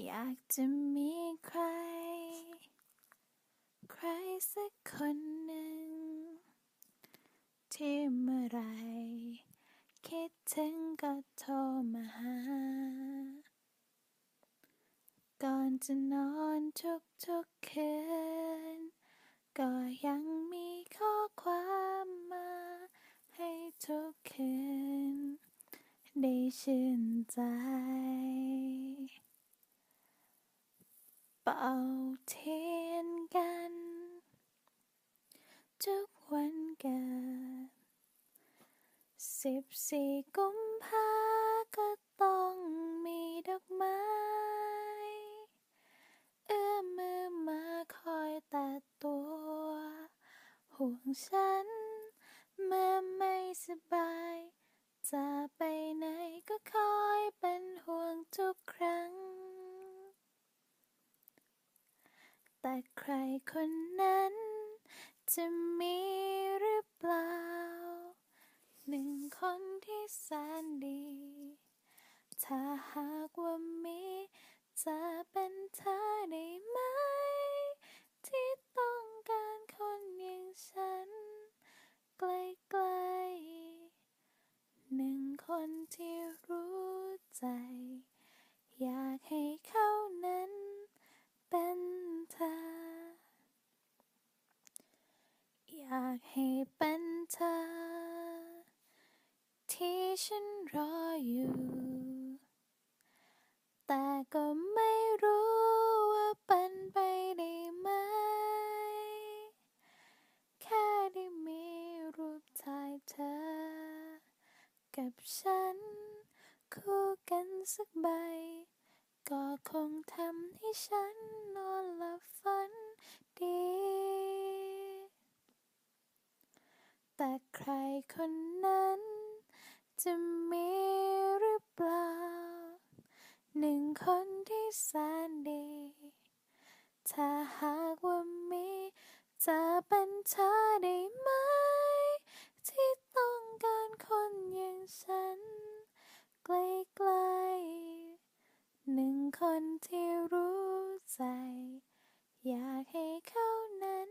อยากจะมีใคร ใครสักคนหนึ่ง ที่เมื่อไร คิดถึงก็โทรมาหา ก่อนจะนอนทุกๆคืน ก็ยังมีข้อความมา ให้ทุกคืน ได้ชื่นใจ เป่าเทียนกัน ทุกวันเกิดสิบสี่กุมภาก็ต้องมีดอกไม้ เอื้อมมือมาคอยแต่ตัว ห่วงฉัน เมื่อไม่สบาย จะไปไหนก็คอยเป็นห่วงทุกครั้ง แต่ใครคนนั้น จะมีหรือเปล่า หนึ่งคนที่แสนดี ถ้าหากว่ามีจะเป็นเธอได้ไหม ที่ต้องการคนอย่างฉันใกล้ๆหนึ่งคนที่รู้ใจ อยากให้เขานั้น เป็นเธอ อยากให้เป็นเธอ ที่ฉันรออยู่ แต่ก็ไม่รู้ว่าเป็นไปได้ไหม แค่ได้มีรูปถ่ายเธอ กับฉัน คู่กันสักใบ ก็คงทำให้ฉันนอนหลับฝันดี แต่ใครคนนั้น จะมีหรือเปล่า หนึ่งคนที่แสนดี ถ้าหากว่ามีจะเป็นเธอได้ไหม ที่ต้องการคนอย่างฉัน ใกล้ๆหนึ่งคนที่รู้ใจ อยากให้เขานั้น